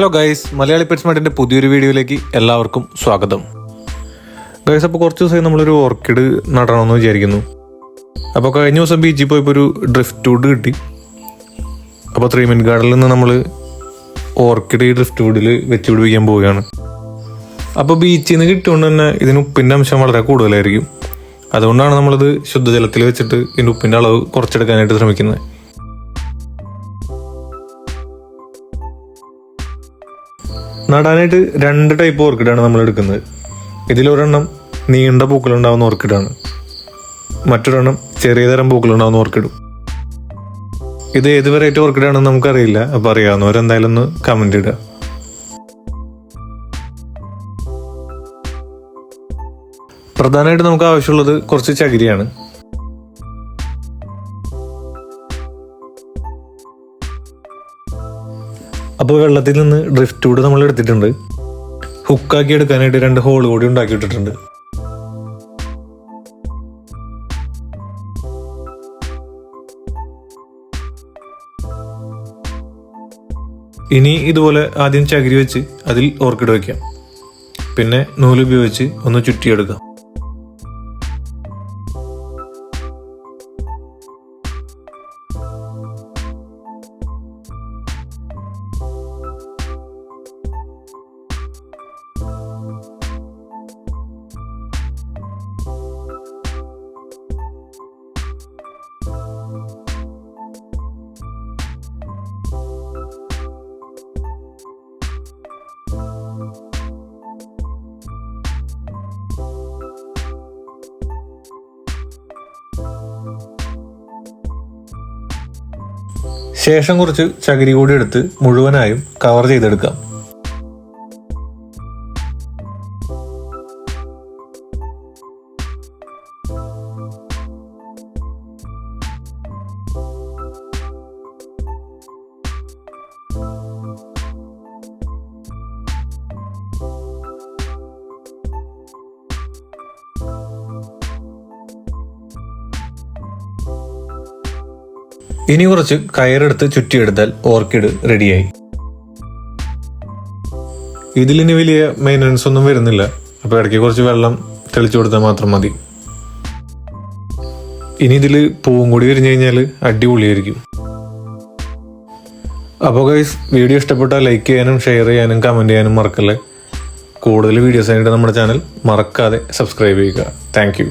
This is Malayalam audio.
ഹലോ ഗൈസ് മലയാളി പെറ്റ്സ്മാർട്ടിന്റെ പുതിയൊരു വീഡിയോയിലേക്ക് എല്ലാവർക്കും സ്വാഗതം. ഗൈസ് അപ്പോൾ കുറച്ച് ദിവസമായി നമ്മളൊരു ഓർക്കിഡ് നടണമെന്ന് വിചാരിക്കുന്നു. അപ്പോൾ കഴിഞ്ഞ ദിവസം ബീച്ചിൽ പോയപ്പോൾ ഒരു ഡ്രിഫ്റ്റ് വുഡ് കിട്ടി. അപ്പോൾ ത്രീ മിനിറ്റ് ഗാർഡനിൽ നിന്ന് നമ്മൾ ഓർക്കിഡ് ഈ ഡ്രിഫ്റ്റ് വുഡിൽ വെച്ച് പിടിപ്പിക്കാൻ പോവുകയാണ്. അപ്പോൾ ബീച്ചിൽ നിന്ന് കിട്ടിയോണ്ട് തന്നെ ഇതിന് ഉപ്പിന്റെ അംശം വളരെ കൂടുതലായിരിക്കും. അതുകൊണ്ടാണ് നമ്മളിത് ശുദ്ധജലത്തിൽ വെച്ചിട്ട് ഇതിന്റെ ഉപ്പിന്റെ അളവ് കുറച്ചെടുക്കാനായിട്ട് ശ്രമിക്കുന്നത്. നടാനായിട്ട് രണ്ട് ടൈപ്പ് ഓർക്കിഡാണ് നമ്മൾ എടുക്കുന്നത് ഇതിലൊരെണ്ണം നീണ്ട പൂക്കളുണ്ടാവുന്ന ഓർക്കിഡാണ്. മറ്റൊരെണ്ണം ചെറിയ തരം പൂക്കളുണ്ടാവുന്ന ഓർക്കിഡും. ഇത് ഏത് വെറൈറ്റി ഓർക്കിഡാണെന്ന് നമുക്കറിയില്ല. അപ്പോൾ അറിയാവുന്നവരെന്തായാലും ഒന്ന് കമന്റ് ഇടുക. പ്രധാനമായിട്ട് നമുക്ക് ആവശ്യമുള്ളത് കുറച്ച് ചകിരിയാണ്. അപ്പോൾ വെള്ളത്തിൽ നിന്ന് ഡ്രിഫ്റ്റ് കൂടെ നമ്മൾ എടുത്തിട്ടുണ്ട്. ഹുക്കാക്കി എടുക്കാനായിട്ട് രണ്ട് ഹോൾ കൂടി ഉണ്ടാക്കി ഇട്ടിട്ടുണ്ട്. ഇനി ഇതുപോലെ ആദ്യം ചകിരി വെച്ച് അതിൽ ഓർക്കിഡ് വയ്ക്കാം പിന്നെ നൂലുപയോഗിച്ച് ഒന്ന് ചുറ്റിയെടുക്കാം. ശേഷം കുറച്ച് ചകിരി കൂടി എടുത്ത് മുഴുവനായും കവർ ചെയ്തെടുക്കാം. ഇനി കുറച്ച് കയറെടുത്ത് ചുറ്റിയെടുത്താൽ ഓർക്കിഡ് റെഡിയായി ഇതിലിനി വലിയ മെയിന്റനൻസ് ഒന്നും വരുന്നില്ല. അപ്പോൾ ഇടയ്ക്ക് കുറച്ച് വെള്ളം തെളിച്ചു കൊടുത്താൽ മാത്രം മതി. ഇനി ഇതിൽ പൂവും കൂടി വിരിഞ്ഞു കഴിഞ്ഞാൽ അടിപൊളിയായിരിക്കും. അപ്പോൾ ഗൈസ് വീഡിയോ ഇഷ്ടപ്പെട്ടാൽ ലൈക്ക് ചെയ്യാനും ഷെയർ ചെയ്യാനും കമന്റ് ചെയ്യാനും മറക്കല്ലേ. കൂടുതൽ വീഡിയോസ് ആയിട്ട് നമ്മുടെ ചാനൽ മറക്കാതെ സബ്സ്ക്രൈബ് ചെയ്യുക. താങ്ക്